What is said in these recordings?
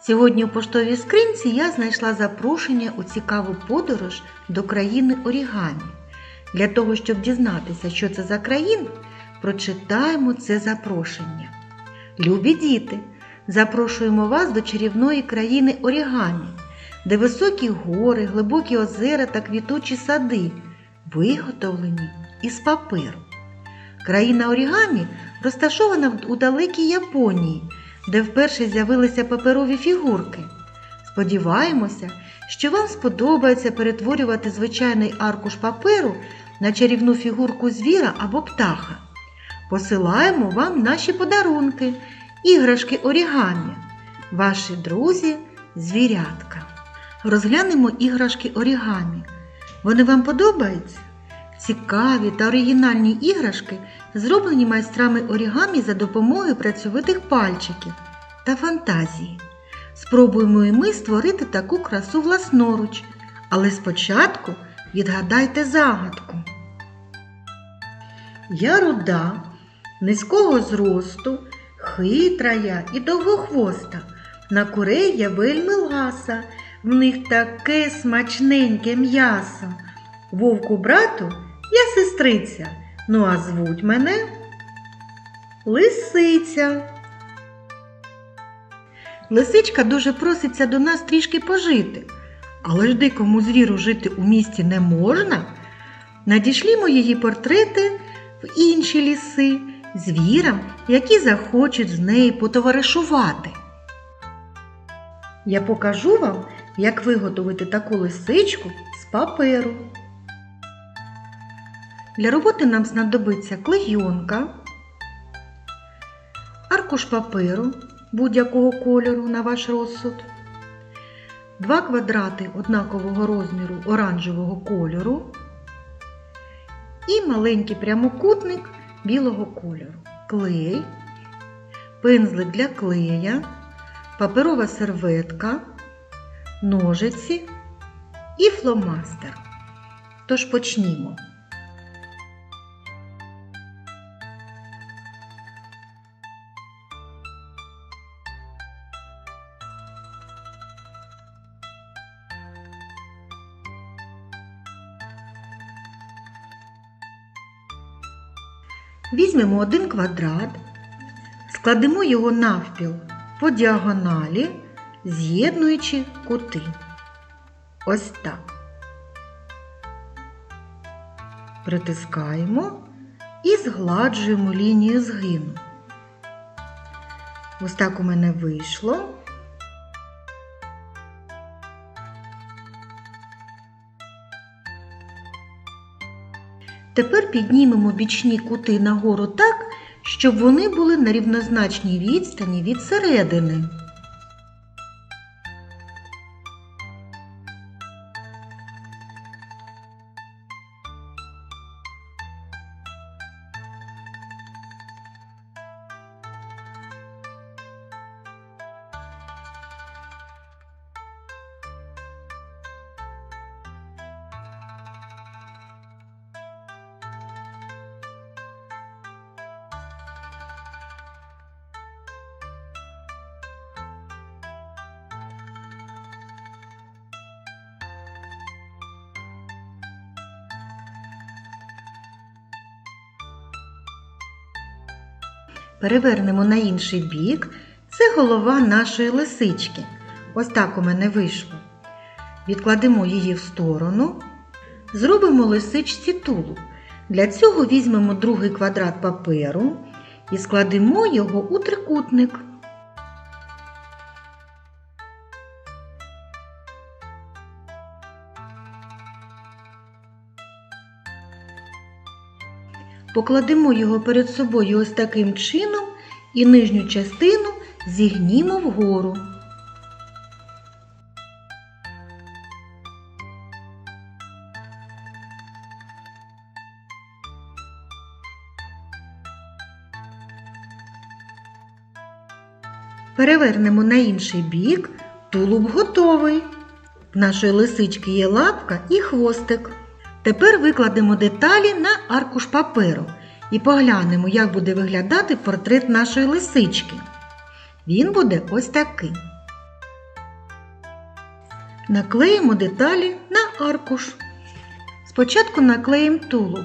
Сьогодні у поштовій скринці я знайшла запрошення у цікаву подорож до країни Орігамі. Для того, щоб дізнатися, що це за країна, прочитаємо це запрошення. Любі діти, запрошуємо вас до чарівної країни Орігамі, де високі гори, глибокі озера та квітучі сади, виготовлені із паперу. Країна Орігамі розташована у далекій Японії, де вперше з'явилися паперові фігурки. Сподіваємося, що вам сподобається перетворювати звичайний аркуш паперу на чарівну фігурку звіра або птаха. Посилаємо вам наші подарунки, іграшки орігамі, ваші друзі звірятка. Розглянемо іграшки орігамі. Вони вам подобаються? Цікаві та оригінальні іграшки зроблені майстрами орігамі за допомогою працьовитих пальчиків та фантазії. Спробуємо і ми створити таку красу власноруч, але спочатку відгадайте загадку. Я руда, низького зросту, хитра я і довгохвоста. На курей я вельми ласа, в них таке смачненьке м'ясо. Вовку брату сестриця, ну а звуть мене Лисиця. Лисичка дуже проситься до нас трішки пожити, але ж дикому звіру жити у місті не можна. Надішлімо її портрети в інші ліси звірам, які захочуть з нею потоваришувати. Я покажу вам, як виготовити таку лисичку з паперу. Для роботи нам знадобиться клейонка, аркуш паперу будь-якого кольору на ваш розсуд, два квадрати однакового розміру оранжевого кольору і маленький прямокутник білого кольору, клей, пензлик для клея, паперова серветка, ножиці і фломастер. Тож почнімо. Візьмемо один квадрат, складемо його навпіл по діагоналі, з'єднуючи кути. Ось так. Притискаємо і згладжуємо лінію згину. Ось так у мене вийшло. Тепер піднімемо бічні кути нагору так, щоб вони були на рівнозначній відстані від середини. Перевернемо на інший бік. Це голова нашої лисички. Ось так у мене вийшло. Відкладемо її в сторону. Зробимо лисичці тулуб. Для цього візьмемо другий квадрат паперу і складемо його у трикутник. Покладемо його перед собою ось таким чином і нижню частину зігнімо вгору. Перевернемо на інший бік, тулуб готовий. В нашої лисички є лапка і хвостик. Тепер викладемо деталі на аркуш паперу і поглянемо, як буде виглядати портрет нашої лисички. Він буде ось такий. Наклеїмо деталі на аркуш. Спочатку наклеїмо тулуб,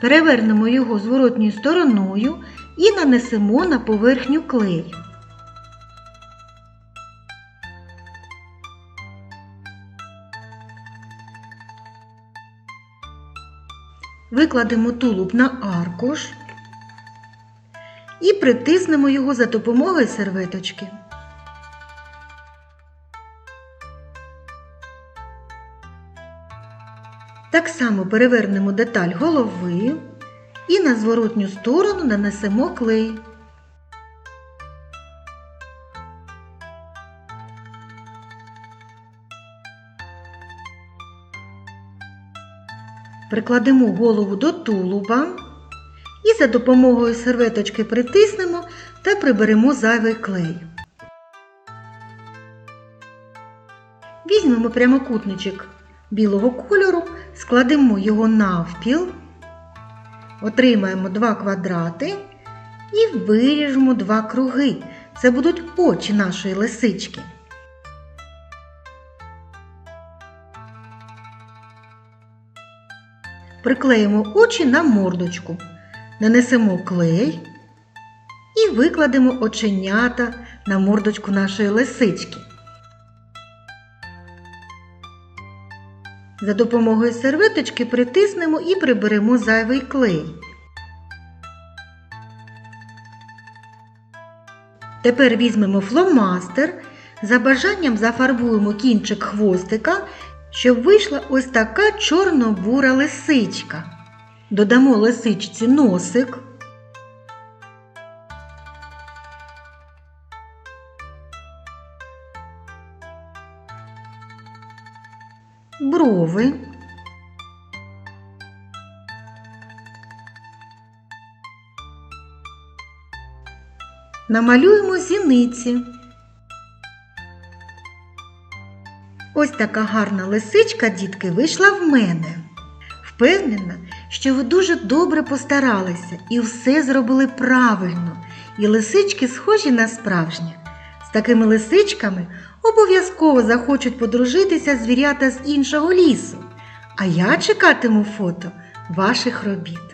перевернемо його зворотньою стороною і нанесемо на поверхню клей. Викладемо тулуб на аркуш і притиснемо його за допомогою серветочки. Так само перевернемо деталь голови і на зворотню сторону нанесемо клей. Прикладемо голову до тулуба і за допомогою серветочки притиснемо та приберемо зайвий клей. Візьмемо прямокутничок білого кольору, складемо його навпіл, отримаємо два квадрати і виріжемо два круги. Це будуть очі нашої лисички. Приклеїмо очі на мордочку, нанесемо клей і викладемо оченята на мордочку нашої лисички. За допомогою серветочки притиснемо і приберемо зайвий клей. Тепер візьмемо фломастер, за бажанням зафарбуємо кінчик хвостика, щоб вийшла ось така чорно-бура лисичка. Додамо лисичці носик. брови. Намалюємо зіниці. Ось така гарна лисичка, дітки, вийшла в мене. Впевнена, що ви дуже добре постаралися і все зробили правильно, і лисички схожі на справжні. З такими лисичками обов'язково захочуть подружитися звірята з іншого лісу. А я чекатиму фото ваших робіт.